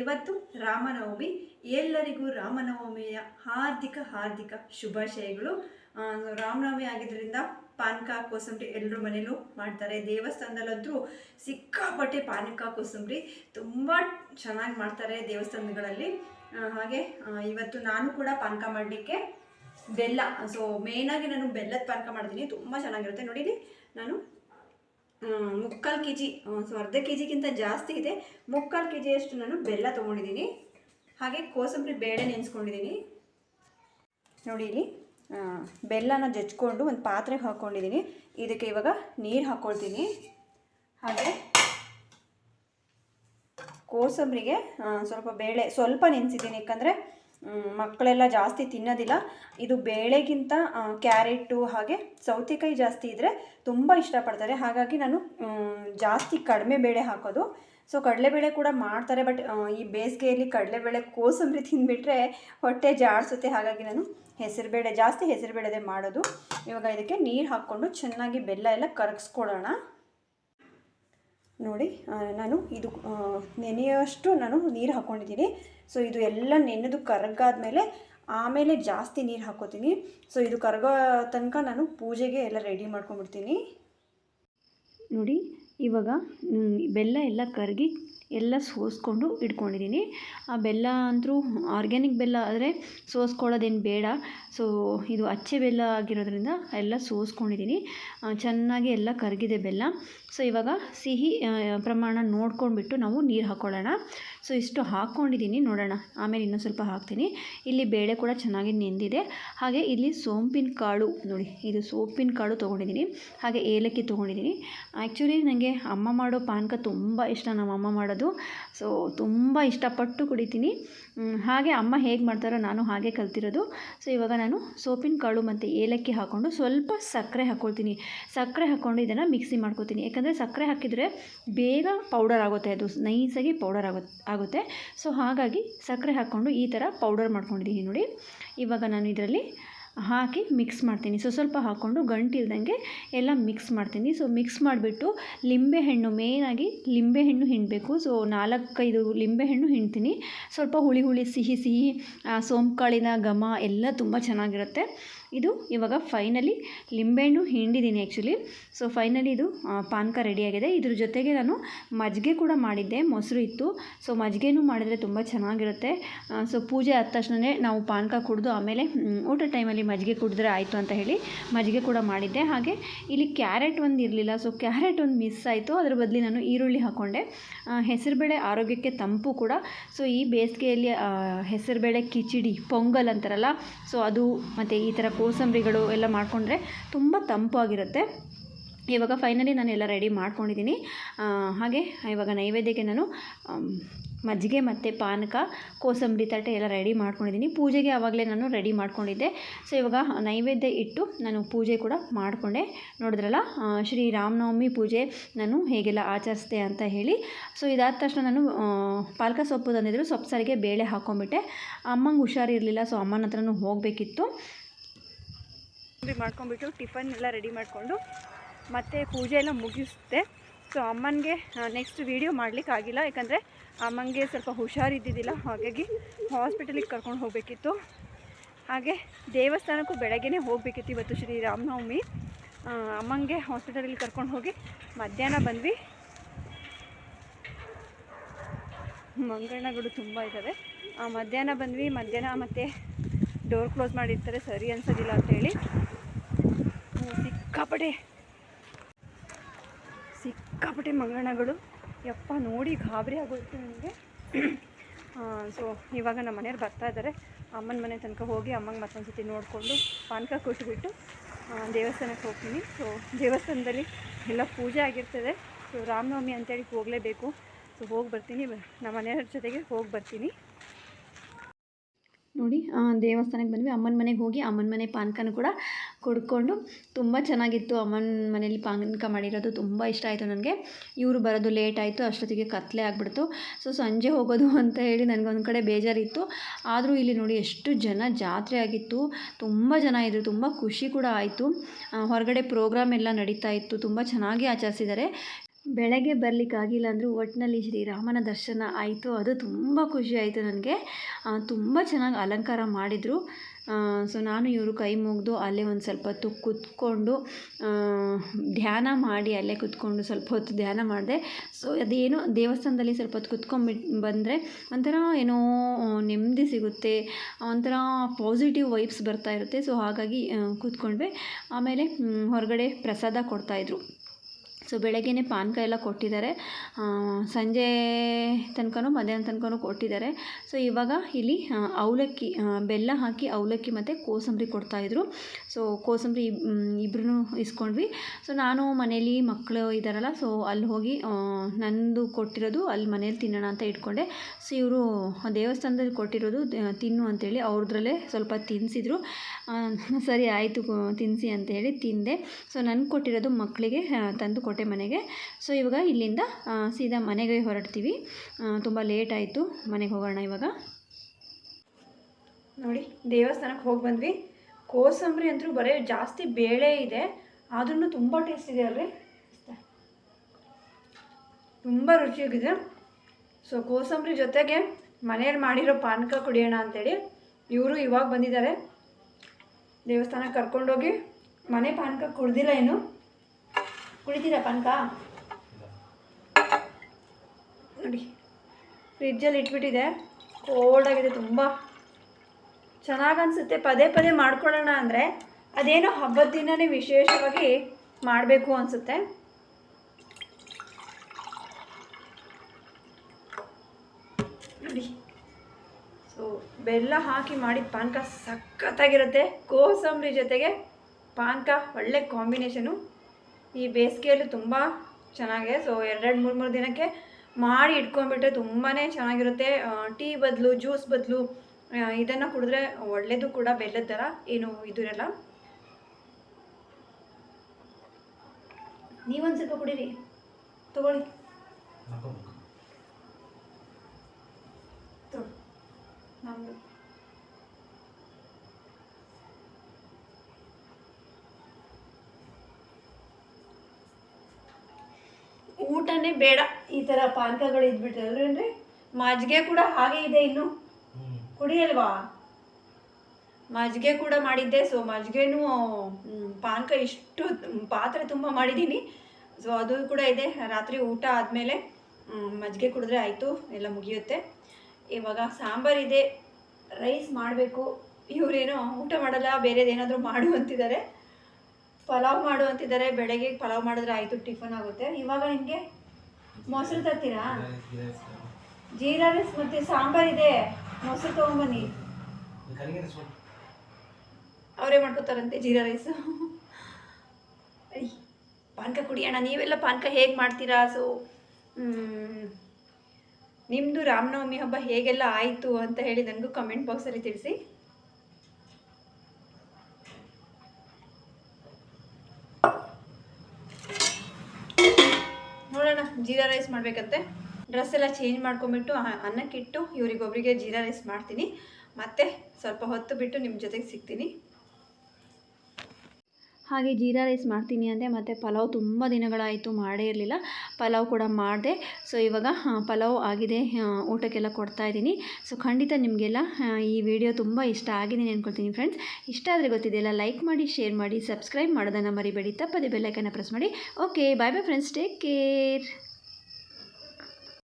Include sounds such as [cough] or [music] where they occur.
ಇವತ್ತು ರಾಮನವಮಿ, ಎಲ್ಲರಿಗೂ ರಾಮನವಮಿಯ ಹಾರ್ದಿಕ ಹಾರ್ದಿಕ ಶುಭಾಶಯಗಳು. ರಾಮನವಮಿ ಆಗಿದ್ದರಿಂದ ಪಾನಕ, ಕೋಸಂಬರಿ ಎಲ್ಲರ ಮನೇಲೂ ಮಾಡ್ತಾರೆ. ದೇವಸ್ಥಾನದಲ್ಲಂತೂ ಸಿಕ್ಕಾಪಟ್ಟೆ ಪಾನಕ, ಕೋಸಂಬರಿ ತುಂಬ ಚೆನ್ನಾಗಿ ಮಾಡ್ತಾರೆ ದೇವಸ್ಥಾನಗಳಲ್ಲಿ. ಹಾಗೆ ಇವತ್ತು ನಾನು ಕೂಡ ಪಾನಕ ಮಾಡಲಿಕ್ಕೆ ಬೆಲ್ಲ ಸೊ ಮೇಯ್ನಾಗಿ ನಾನು ಬೆಲ್ಲದ ಪಾನಕ ಮಾಡ್ತೀನಿ. ತುಂಬ ಚೆನ್ನಾಗಿರುತ್ತೆ. ನೋಡಿ ನಾನು ಮುಕ್ಕಾಲು ಕೆ ಜಿ ಸೊ ಅರ್ಧ ಕೆ ಜಿಗಿಂತ ಜಾಸ್ತಿ ಇದೆ. ಮುಕ್ಕಾಲು ಕೆ ಜಿಯಷ್ಟು ನಾನು ಬೆಲ್ಲ ತೊಗೊಂಡಿದ್ದೀನಿ. ಹಾಗೆ ಕೋಸಂಬರಿ ಬೇಳೆ ನೆನೆಸ್ಕೊಂಡಿದ್ದೀನಿ. ನೋಡಿ ಇಲ್ಲಿ ಬೆಲ್ಲನ ಜಜ್ಕೊಂಡು ಒಂದು ಪಾತ್ರೆಗೆ ಹಾಕ್ಕೊಂಡಿದ್ದೀನಿ ಇದಕ್ಕೆ ಇವಾಗ ನೀರು ಹಾಕ್ಕೊಳ್ತೀನಿ ಹಾಗೆ ಕೋಸಂಬರಿಗೆ ಸ್ವಲ್ಪ ಬೇಳೆ ಸ್ವಲ್ಪ ನೆನೆಸಿದ್ದೀನಿ. ಯಾಕಂದರೆ ಮಕ್ಕಳೆಲ್ಲ ಜಾಸ್ತಿ ತಿನ್ನೋದಿಲ್ಲ. ಇದು ಬೇಳೆಗಿಂತ ಕ್ಯಾರೆಟು ಹಾಗೆ ಸೌತೆಕಾಯಿ ಜಾಸ್ತಿ ಇದ್ದರೆ ತುಂಬ ಇಷ್ಟಪಡ್ತಾರೆ. ಹಾಗಾಗಿ ನಾನು ಜಾಸ್ತಿ ಕಡಿಮೆ ಬೇಳೆ ಹಾಕೋದು. ಸೊ ಕಡಲೆಬೇಳೆ ಕೂಡ ಮಾಡ್ತಾರೆ ಬಟ್ ಈ ಬೇಸಿಗೆಯಲ್ಲಿ ಕಡಲೆಬೇಳೆ ಕೋಸಂಬರಿ ತಿಂದುಬಿಟ್ರೆ ಹೊಟ್ಟೆ ಜಾಡಿಸುತ್ತೆ. ಹಾಗಾಗಿ ನಾನು ಹೆಸರುಬೇಳೆ ಜಾಸ್ತಿ ಹೆಸರುಬೇಳೆದೇ ಮಾಡೋದು. ಇವಾಗ ಇದಕ್ಕೆ ನೀರು ಹಾಕ್ಕೊಂಡು ಚೆನ್ನಾಗಿ ಬೆಲ್ಲ ಎಲ್ಲ ಕರಗಿಸ್ಕೊಳ್ಳೋಣ ನೋಡಿ ನಾನು ಇದು ನೆನೆಯೋಷ್ಟು ನಾನು ನೀರು ಹಾಕ್ಕೊಂಡಿದ್ದೀನಿ. ಸೊ ಇದು ಎಲ್ಲ ನೆನೆದು ಕರಗಾದ್ಮೇಲೆ ಆಮೇಲೆ ಜಾಸ್ತಿ ನೀರು ಹಾಕ್ಕೋತೀನಿ. ಸೊ ಇದು ಕರಗೋ ತನಕ ನಾನು ಪೂಜೆಗೆ ಎಲ್ಲ ರೆಡಿ ಮಾಡ್ಕೊಂಡ್ಬಿಡ್ತೀನಿ. ನೋಡಿ, ಇವಾಗ ಬೆಲ್ಲ ಎಲ್ಲ ಕರಗಿ ಎಲ್ಲ ಸೋಸ್ಕೊಂಡು ಇಟ್ಕೊಂಡಿದ್ದೀನಿ. ಆ ಬೆಲ್ಲ ಅಂತೂ ಆರ್ಗ್ಯಾನಿಕ್ ಬೆಲ್ಲ ಆದರೆ ಸೋಸ್ಕೊಳ್ಳೋದೇನು ಬೇಡ. ಸೊ ಇದು ಅಚ್ಚೆ ಬೆಲ್ಲ ಆಗಿರೋದ್ರಿಂದ ಎಲ್ಲ ಸೋಸ್ಕೊಂಡಿದ್ದೀನಿ. ಚೆನ್ನಾಗಿ ಎಲ್ಲ ಕರಗಿದೆ ಬೆಲ್ಲ. ಸೊ ಇವಾಗ ಸಿಹಿ ಪ್ರಮಾಣ ನೋಡ್ಕೊಂಡ್ಬಿಟ್ಟು ನಾವು ನೀರು ಹಾಕ್ಕೊಳ್ಳೋಣ ಸೊ ಇಷ್ಟು ಹಾಕ್ಕೊಂಡಿದ್ದೀನಿ ನೋಡೋಣ. ಆಮೇಲೆ ಇನ್ನೊಂದು ಸ್ವಲ್ಪ ಹಾಕ್ತೀನಿ. ಇಲ್ಲಿ ಬೇಳೆ ಕೂಡ ಚೆನ್ನಾಗಿ ನೆಂದಿದೆ. ಹಾಗೆ ಇಲ್ಲಿ ಸೋಂಪಿನ ಕಾಳು ನೋಡಿ, ಇದು ಸೋಂಪಿನ ಕಾಳು ತೊಗೊಂಡಿದ್ದೀನಿ. ಹಾಗೆ ಏಲಕ್ಕಿ ತೊಗೊಂಡಿದ್ದೀನಿ. ಆ್ಯಕ್ಚುಲಿ ನನಗೆ ಅಮ್ಮ ಮಾಡೋ ಪಾನಕ ತುಂಬ ಇಷ್ಟ. ನಮ್ಮ ಅಮ್ಮ ಮಾಡೋದು ಸೊ ತುಂಬ ಇಷ್ಟಪಟ್ಟು ಕುಡಿತೀನಿ. ಹಾಗೆ ಅಮ್ಮ ಹೇಗೆ ಮಾಡ್ತಾರೋ ನಾನು ಹಾಗೆ ಕಲ್ತಿರೋದು. ಸೊ ಇವಾಗ ನಾನು ಸೋಪಿನ ಕಾಳು ಮತ್ತು ಏಲಕ್ಕಿ ಹಾಕ್ಕೊಂಡು ಸ್ವಲ್ಪ ಸಕ್ಕರೆ ಹಾಕ್ಕೊಳ್ತೀನಿ ಸಕ್ಕರೆ ಹಾಕ್ಕೊಂಡು ಇದನ್ನು ಮಿಕ್ಸಿ ಮಾಡ್ಕೊತೀನಿ. ಯಾಕಂದರೆ ಸಕ್ಕರೆ ಹಾಕಿದರೆ ಬೇಗ ಪೌಡರ್ ಆಗುತ್ತೆ. ಅದು ನೈಸಾಗಿ ಪೌಡರ್ ಆಗೋ ಆಗುತ್ತೆ. ಸೊ ಹಾಗಾಗಿ ಸಕ್ಕರೆ ಹಾಕ್ಕೊಂಡು ಈ ಥರ ಪೌಡರ್ ಮಾಡ್ಕೊಂಡಿದ್ದೀನಿ ನೋಡಿ. ಇವಾಗ ನಾನು ಇದರಲ್ಲಿ ಹಾಕಿ ಮಿಕ್ಸ್ ಮಾಡ್ತೀನಿ. ಸೊ ಸ್ವಲ್ಪ ಹಾಕ್ಕೊಂಡು ಗಂಟಿಲ್ದಂಗೆ ಎಲ್ಲ ಮಿಕ್ಸ್ ಮಾಡ್ತೀನಿ. ಸೊ ಮಿಕ್ಸ್ ಮಾಡಿಬಿಟ್ಟು ಲಿಂಬೆಹಣ್ಣು ಮೇಯ್ನಾಗಿ ಲಿಂಬೆಹಣ್ಣು ಹಿಂಡಬೇಕು. ಸೊ ನಾಲ್ಕೈದು ಲಿಂಬೆಹಣ್ಣು ಹಿಂಡ್ತೀನಿ. ಸ್ವಲ್ಪ ಹುಳಿ ಹುಳಿ ಸಿಹಿ ಸಿಹಿ ಸೋಂಕಾಳಿನ ಘಮ ಎಲ್ಲ ತುಂಬ ಚೆನ್ನಾಗಿರುತ್ತೆ. ಇದು ಇವಾಗ ಫೈನಲಿ ಲಿಂಬೆಹಣ್ಣು ಹಿಂಡಿದ್ದೀನಿ ಆ್ಯಕ್ಚುಲಿ ಸೊ ಫೈನಲಿ ಇದು ಪಾನಕ ರೆಡಿಯಾಗಿದೆ ಇದ್ರ ಜೊತೆಗೆ ನಾನು ಮಜ್ಜಿಗೆ ಕೂಡ ಮಾಡಿದ್ದೆ, ಮೊಸರು ಇತ್ತು. ಸೊ ಮಜ್ಜಿಗೆನೂ ಮಾಡಿದರೆ ತುಂಬ ಚೆನ್ನಾಗಿರುತ್ತೆ. ಸೊ ಪೂಜೆ ಆದ ತಕ್ಷಣವೇ ನಾವು ಪಾನಕ ಕುಡಿದು ಆಮೇಲೆ ಊಟ ಟೈಮಲ್ಲಿ ಮಜ್ಜಿಗೆ ಕುಡಿದ್ರೆ ಆಯಿತು ಅಂತ ಹೇಳಿ ಮಜ್ಜಿಗೆ ಕೂಡ ಮಾಡಿದ್ದೆ. ಹಾಗೆ ಇಲ್ಲಿ ಕ್ಯಾರೆಟ್ ಒಂದು ಇರಲಿಲ್ಲ ಸೊ ಕ್ಯಾರೆಟ್ ಒಂದು ಮಿಸ್ ಆಯಿತು. ಅದ್ರ ಬದಲಿ ನಾನು ಈರುಳ್ಳಿ ಹಾಕ್ಕೊಂಡೆ ಹೆಸರುಬೇಳೆ ಆರೋಗ್ಯಕ್ಕೆ ತಂಪು ಕೂಡ. ಸೊ ಈ ಬೇಸಿಗೆಯಲ್ಲಿ ಹೆಸರುಬೇಳೆ ಕಿಚಡಿ, ಪೊಂಗಲ್ ಅಂತಾರಲ್ಲ ಸೊ ಅದು ಮತ್ತು ಈ ಥರ ಕೋಸಂಬರಿಗಳು ಎಲ್ಲ ಮಾಡಿಕೊಂಡ್ರೆ ತುಂಬ ತಂಪಾಗಿರುತ್ತೆ. ಇವಾಗ ಫೈನಲಿ ನಾನು ಎಲ್ಲ ರೆಡಿ ಮಾಡ್ಕೊಂಡಿದ್ದೀನಿ. ಹಾಗೆ ಇವಾಗ ನೈವೇದ್ಯಕ್ಕೆ ನಾನು ಮಜ್ಜಿಗೆ ಮತ್ತು ಪಾನಕ, ಕೋಸಂಬರಿ ತಟ್ಟೆ ಎಲ್ಲ ರೆಡಿ ಮಾಡ್ಕೊಂಡಿದ್ದೀನಿ. ಪೂಜೆಗೆ ಆವಾಗಲೇ ನಾನು ರೆಡಿ ಮಾಡ್ಕೊಂಡಿದ್ದೆ. ಸೊ ಇವಾಗ ನೈವೇದ್ಯ ಇಟ್ಟು ನಾನು ಪೂಜೆ ಕೂಡ ಮಾಡಿಕೊಂಡೆ. ನೋಡಿದ್ರಲ್ಲ ಶ್ರೀ ರಾಮನವಮಿ ಪೂಜೆ ನಾನು ಹೇಗೆಲ್ಲ ಆಚರಿಸ್ದೆ ಅಂತ ಹೇಳಿ. ಸೊ ಇದಾದ ತಕ್ಷಣ ನಾನು ಪಾಲಕ ಸೊಪ್ಪು ತಂದಿದ್ದರು ಸೊಪ್ಪು ಸಾರಿಗೆ ಬೇಳೆ ಹಾಕ್ಕೊಂಬಿಟ್ಟೆ ಅಮ್ಮಂಗೆ ಹುಷಾರಿರಲಿಲ್ಲ ಸೊ ಅಮ್ಮನ ಹತ್ರನೂ ಹೋಗಬೇಕಿತ್ತು. ಮಾಡ್ಕೊಂಡ್ಬಿಟ್ಟು ಟಿಫನ್ ಎಲ್ಲ ರೆಡಿ ಮಾಡಿಕೊಂಡು ಮತ್ತೆ ಪೂಜೆ ಎಲ್ಲ ಮುಗಿಸುತ್ತೆ. ಸೊ ಅಮ್ಮನಿಗೆ ನೆಕ್ಸ್ಟ್ ವೀಡಿಯೋ ಮಾಡ್ಲಿಕ್ಕೆ ಆಗಿಲ್ಲ. ಯಾಕಂದರೆ ಅಮ್ಮನಿಗೆ ಸ್ವಲ್ಪ ಹುಷಾರಿದ್ದಿದ್ದಿಲ್ಲ. ಹಾಗಾಗಿ ಹಾಸ್ಪಿಟಲಿಗೆ ಕರ್ಕೊಂಡು ಹೋಗಬೇಕಿತ್ತು. ಹಾಗೆ ದೇವಸ್ಥಾನಕ್ಕೂ ಬೆಳಗ್ಗೆ ಹೋಗಬೇಕಿತ್ತು ಇವತ್ತು ಶ್ರೀ ರಾಮನವಮಿ. ಆ, ಅಮ್ಮಂಗೆ ಹಾಸ್ಪಿಟಲಿಗೆ ಕರ್ಕೊಂಡು ಹೋಗಿ ಮಧ್ಯಾಹ್ನ ಬಂದ್ವಿ. ಮಂಗಳಗಳು ತುಂಬ ಇದ್ದಾವೆ. ಮಧ್ಯಾಹ್ನ ಬಂದ್ವಿ. ಮಧ್ಯಾಹ್ನ ಮತ್ತು ಡೋರ್ ಕ್ಲೋಸ್ ಮಾಡಿರ್ತಾರೆ. ಸರಿ ಅನ್ಸೋದಿಲ್ಲ ಅಂತೇಳಿ ಸಿಕ್ಕಾಪಟ್ಟೆ. ಸಿಕ್ಕಾಪಟ್ಟೆ ಮಂಗಣಗಳು ಯಪ್ಪ, ನೋಡಿ ಗಾಬರಿ ಆಗೋಯ್ತು ನನಗೆ. ಸೊ ಇವಾಗ ನಮ್ಮ ಮನೆಯವ್ರು ಬರ್ತಾ ಇದ್ದಾರೆ. ಅಮ್ಮನ ಮನೆ ತನಕ ಹೋಗಿ ಅಮ್ಮಂಗೆ ಮತ್ತೊಂದು ಸತಿ ನೋಡಿಕೊಂಡು ಪಾನಕ ಕೊಟ್ಬಿಟ್ಟು ದೇವಸ್ಥಾನಕ್ಕೆ ಹೋಗ್ತೀನಿ. ಸೊ ದೇವಸ್ಥಾನದಲ್ಲಿ ಎಲ್ಲ ಪೂಜೆ ಆಗಿರ್ತದೆ. ಸೊ ರಾಮನವಮಿ ಅಂತೇಳಿ ಹೋಗಲೇಬೇಕು. ಸೊ ಹೋಗಿ ಬರ್ತೀನಿ. ನಮ್ಮ ಮನೆಯವ್ರ ಜೊತೆಗೆ ಹೋಗಿ ಬರ್ತೀನಿ. ನೋಡಿ ದೇವಸ್ಥಾನಕ್ಕೆ ಬಂದ್ವಿ. ಅಮ್ಮನ ಮನೆಗೆ ಹೋಗಿ ಅಮ್ಮನ ಮನೆ ಪಾನಕನೂ ಕೂಡ ಕುಡ್ಕೊಂಡು ತುಂಬ ಚೆನ್ನಾಗಿತ್ತು. ಅಮ್ಮನ ಮನೇಲಿ ಪಾನಕ ಮಾಡಿರೋದು ತುಂಬ ಇಷ್ಟ ಆಯಿತು ನನಗೆ. ಇವರು ಬರೋದು ಲೇಟ್ ಆಯಿತು, ಅಷ್ಟೊತ್ತಿಗೆ ಕತ್ತಲೆ ಆಗಿಬಿಡ್ತು. ಸೊ, ಸಂಜೆ ಹೋಗೋದು [laughs] ಅಂತ ಹೇಳಿ ನನಗೊಂದು ಕಡೆ ಬೇಜಾರಿತ್ತು. ಆದರೂ ಇಲ್ಲಿ ನೋಡಿ ಎಷ್ಟು ಜನ ಜಾತ್ರೆ ಆಗಿತ್ತು. ತುಂಬ ಜನ ಇದ್ದರು ತುಂಬ ಖುಷಿ ಕೂಡ ಆಯಿತು. ಹೊರಗಡೆ ಪ್ರೋಗ್ರಾಮ್ ಎಲ್ಲ ನಡೀತಾ ಇತ್ತು. ತುಂಬ ಚೆನ್ನಾಗಿ ಆಚರಿಸಿದ್ದಾರೆ. ಬೆಳಗ್ಗೆ ಬರಲಿಕ್ಕಾಗಿಲ್ಲ ಅಂದರೂ ಒಟ್ಟಿನಲ್ಲಿ ಶ್ರೀರಾಮನ ದರ್ಶನ ಆಯಿತು. ಅದು ತುಂಬ ಖುಷಿ ಆಯಿತು ನನಗೆ. ತುಂಬ ಚೆನ್ನಾಗಿ ಅಲಂಕಾರ ಮಾಡಿದರು. ಸೊ ನಾನು ಇವರು ಕೈ ಮುಗಿದು ಅಲ್ಲೇ ಒಂದು ಸ್ವಲ್ಪ ಹೊತ್ತು ಕೂತ್ಕೊಂಡು ಧ್ಯಾನ ಮಾಡಿ ಅಲ್ಲೇ ಕೂತ್ಕೊಂಡು ಸ್ವಲ್ಪ ಹೊತ್ತು ಧ್ಯಾನ ಮಾಡಿದೆ. ಸೊ ಅದೇನು ದೇವಸ್ಥಾನದಲ್ಲಿ ಸ್ವಲ್ಪ ಹೊತ್ತು ಕೂತ್ಕೊಂಡ್ಬಿಟ್ಟು ಬಂದರೆ ಒಂಥರ ಏನೋ ನೆಮ್ಮದಿ ಸಿಗುತ್ತೆ, ಒಂಥರ ಪಾಸಿಟಿವ್ ವೈಬ್ಸ್ ಬರ್ತಾ ಇರುತ್ತೆ. ಸೊ ಹಾಗಾಗಿ ಕೂತ್ಕೊಂಡ್ವಿ. ಆಮೇಲೆ ಹೊರಗಡೆ ಪ್ರಸಾದ ಕೊಡ್ತಾಯಿದ್ರು ಸೊ ಬೆಳಗ್ಗೆನೇ ಪಾನಕ ಎಲ್ಲ ಕೊಟ್ಟಿದ್ದಾರೆ. ಸಂಜೆ ತನಕನೂ, ಮಧ್ಯಾಹ್ನ ತನಕನೂ ಕೊಟ್ಟಿದ್ದಾರೆ. ಸೊ ಇವಾಗ ಇಲ್ಲಿ ಅವಲಕ್ಕಿ ಬೆಲ್ಲ ಹಾಕಿ ಅವಲಕ್ಕಿ ಮತ್ತು ಕೋಸಂಬರಿ ಕೊಡ್ತಾಯಿದ್ರು ಸೊ ಕೋಸಂಬರಿ ಇಬ್ಬರೂ ಇಸ್ಕೊಂಡ್ವಿ. ಸೊ ನಾನು, ಮನೇಲಿ ಮಕ್ಕಳು ಇದ್ದಾರಲ್ಲ ಸೊ ಅಲ್ಲಿ ಹೋಗಿ ನಂದು ಕೊಟ್ಟಿರೋದು ಅಲ್ಲಿ ಮನೇಲಿ ತಿನ್ನೋಣ ಅಂತ ಇಟ್ಕೊಂಡೆ. ಸೊ ಇವರು ದೇವಸ್ಥಾನದಲ್ಲಿ ಕೊಟ್ಟಿರೋದು ತಿನ್ನು ಅಂತೇಳಿ ಅವ್ರದ್ರಲ್ಲೇ ಸ್ವಲ್ಪ ತಿನ್ನಿಸಿದ್ರು ಸರಿ, ಆಯಿತು ತಿನ್ನಿಸಿ ಅಂತೇಳಿ ತಿಂದೆ. ಸೊ ನನಗೆ ಕೊಟ್ಟಿರೋದು ಮಕ್ಕಳಿಗೆ ತಂದು ಕೊಟ್ಟೆ ಮನೆಗೆ. ಸೊ ಇವಾಗ ಇಲ್ಲಿಂದ ಸೀದಾ ಮನೆಗೆ ಹೊರಡ್ತೀವಿ. ತುಂಬ ಲೇಟ್ ಆಯಿತು ಮನೆಗೆ ಹೋಗೋಣ ಇವಾಗ. ನೋಡಿ, ದೇವಸ್ಥಾನಕ್ಕೆ ಹೋಗಿ ಬಂದ್ವಿ. ಕೋಸಂಬರಿ ಅಂತೂ ಬರೀ ಜಾಸ್ತಿ ಬೇಳೆ ಇದೆ. ಆದ್ರೂ ತುಂಬ ಟೇಸ್ಟ್ ಇದೆ ಅಲ್ರಿ. ತುಂಬ ರುಚಿಯಾಗಿದೆ. ಸೊ ಕೋಸಂಬರಿ ಜೊತೆಗೆ ಮನೆಯಲ್ಲಿ ಮಾಡಿರೋ ಪಾನಕ ಕುಡಿಯೋಣ ಅಂತೇಳಿ ಇವರು ಇವಾಗ ಬಂದಿದ್ದಾರೆ. ದೇವಸ್ಥಾನಕ್ಕೆ ಕರ್ಕೊಂಡೋಗಿ ಮನೆ ಪಾನಕ ಕುಡ್ದಿಲ್ಲ ಏನು ಕುಡಿತೀರಾ ಪಾನಕ? ನೋಡಿ ಫ್ರಿಜ್ಜಲ್ಲಿ ಇಟ್ಬಿಟ್ಟಿದೆ. ಕೋಲ್ಡ್ ಆಗಿದೆ ತುಂಬ. ಚೆನ್ನಾಗಿ ಅನಿಸುತ್ತೆ. ಪದೇ ಪದೇ ಮಾಡ್ಕೊಳ್ಳೋಣ ಅಂದರೆ ಅದೇನೋ ಹಬ್ಬದ ದಿನವೇ ವಿಶೇಷವಾಗಿ ಮಾಡಬೇಕು ಅನಿಸುತ್ತೆ. ನೋಡಿ. ಸೊ ಬೆಲ್ಲ ಹಾಕಿ ಮಾಡಿದ ಪಾನಕ ಸಖತ್ತಾಗಿರುತ್ತೆ. ಕೋಸಂಬರಿ ಜೊತೆಗೆ ಪಾನ್ಕ ಒಳ್ಳೆ ಕಾಂಬಿನೇಷನು. ಈ ಬೇಸಿಗೆಯಲ್ಲಿ ತುಂಬ ಚೆನ್ನಾಗಿದೆ ಸೊ ಎರಡೆರಡು ಮೂರು ಮೂರು ದಿನಕ್ಕೆ ಮಾಡಿ ಇಟ್ಕೊಂಡ್ಬಿಟ್ರೆ ತುಂಬಾ ಚೆನ್ನಾಗಿರುತ್ತೆ. ಟೀ ಬದಲು ಜ್ಯೂಸ್ ಬದಲು ಇದನ್ನು ಕುಡಿದ್ರೆ ಒಳ್ಳೆಯದು ಕೂಡ ಬೆಲ್ಲದ ಥರ ಏನು ಇದಿರಲ್ಲ ನೀವೊಂದು ಸ್ವಲ್ಪ ಕುಡೀರಿ. ತಗೊಳ್ಳಿ. ನಮ್ಮದು ಊಟನೇ ಬೇಡ. ಈ ಥರ ಪಾನಕಗಳು ಇದ್ಬಿಟ್ರೆ ಮಜ್ಜಿಗೆ ಕೂಡ ಹಾಗೆ ಇದೆ ಇನ್ನು. ಕುಡಿಯಲ್ವಾ? ಮಜ್ಜಿಗೆ ಕೂಡ ಮಾಡಿದ್ದೆ. ಸೊ ಮಜ್ಜಿಗೆನೂ ಪಾನಕ ಇಷ್ಟು ಪಾತ್ರೆ ತುಂಬ ಮಾಡಿದ್ದೀನಿ ಸೊ ಅದು ಕೂಡ ಇದೆ. ರಾತ್ರಿ ಊಟ ಆದಮೇಲೆ ಮಜ್ಜಿಗೆ ಕುಡಿದ್ರೆ ಆಯಿತು. ಎಲ್ಲ ಮುಗಿಯುತ್ತೆ. ಇವಾಗ ಸಾಂಬಾರಿದೆ ರೈಸ್ ಮಾಡಬೇಕು. ಇವರೇನೋ, ಊಟ ಮಾಡಲ್ಲ ಬೇರೆದೇನಾದರೂ ಮಾಡು ಅಂತಿದ್ದಾರೆ. ಪಲಾವ್ ಮಾಡು ಅಂತಿದ್ದಾರೆ. ಬೆಳಗ್ಗೆ ಪಲಾವ್ ಮಾಡಿದ್ರೆ ಆಯಿತು, ಟಿಫನ್ ಆಗುತ್ತೆ. ಇವಾಗ ನಿಮಗೆ ಮೊಸರು ತರ್ತೀರಾ? ಜೀರಾ ರೈಸ್ ಸಾಂಬಾರ್ ಇದೆ. ಮೊಸರು ತೊಗೊಂಬನ್ನಿ. ಅವರೇ ಮಾಡ್ಕೋತಾರಂತೆ ಜೀರಾ ರೈಸು. ಪಾನಕ ಕುಡಿಯೋಣ ನೀವೆಲ್ಲ ಪಾನಕ ಹೇಗೆ ಮಾಡ್ತೀರಾ? ಸೊ ನಿಮ್ಮದು ರಾಮನವಮಿ ಹಬ್ಬ ಹೇಗೆಲ್ಲ ಆಯಿತು ಅಂತ ಹೇಳಿ ನನಗೂ ಕಮೆಂಟ್ ಬಾಕ್ಸಲ್ಲಿ ತಿಳಿಸಿ. ಜೀರಾ ರೈಸ್ ಮಾಡಬೇಕಂತೆ. ಡ್ರೆಸ್ ಎಲ್ಲ ಚೇಂಜ್ ಮಾಡ್ಕೊಂಬಿಟ್ಟು ಅನ್ನಕ್ಕಿಟ್ಟು ಇವರಿಗೊಬ್ಬರಿಗೆ ಜೀರಾ ರೈಸ್ ಮಾಡ್ತೀನಿ. ಮತ್ತೆ ಸ್ವಲ್ಪ ಹೊತ್ತು ಬಿಟ್ಟು ನಿಮ್ಮ ಜೊತೆಗೆ ಸಿಗ್ತೀನಿ. ಹಾಗೆ ಜೀರಾ ರೈಸ್ ಮಾಡ್ತೀನಿ ಅಂದೆ, ಮತ್ತು ಪಲಾವ್ ತುಂಬ ದಿನಗಳಾಯಿತು ಮಾಡೇ ಇರಲಿಲ್ಲ. ಪಲಾವ್ ಕೂಡ ಮಾಡಿದೆ. ಸೊ ಇವಾಗ ಪಲಾವ್ ಆಗಿದೆ ಊಟಕ್ಕೆಲ್ಲ ಕೊಡ್ತಾ ಇದ್ದೀನಿ. ಸೊ ಖಂಡಿತ ನಿಮಗೆಲ್ಲ ಈ ವಿಡಿಯೋ ತುಂಬ ಇಷ್ಟ ಆಗಿದೆ ಅಂದ್ಕೊಳ್ತೀನಿ ಫ್ರೆಂಡ್ಸ್ ಇಷ್ಟ ಆದರೆ ಗೊತ್ತಿದೆಯಲ್ಲ ಲೈಕ್ ಮಾಡಿ ಶೇರ್ ಮಾಡಿ ಸಬ್ಸ್ಕ್ರೈಬ್ ಮಾಡೋದನ್ನು ಮರಿಬೇಡಿ. ತಪ್ಪದೆ ಬೆಲ್ಲೈಕನ್ನು ಪ್ರೆಸ್ ಮಾಡಿ. Okay bye bye friends take care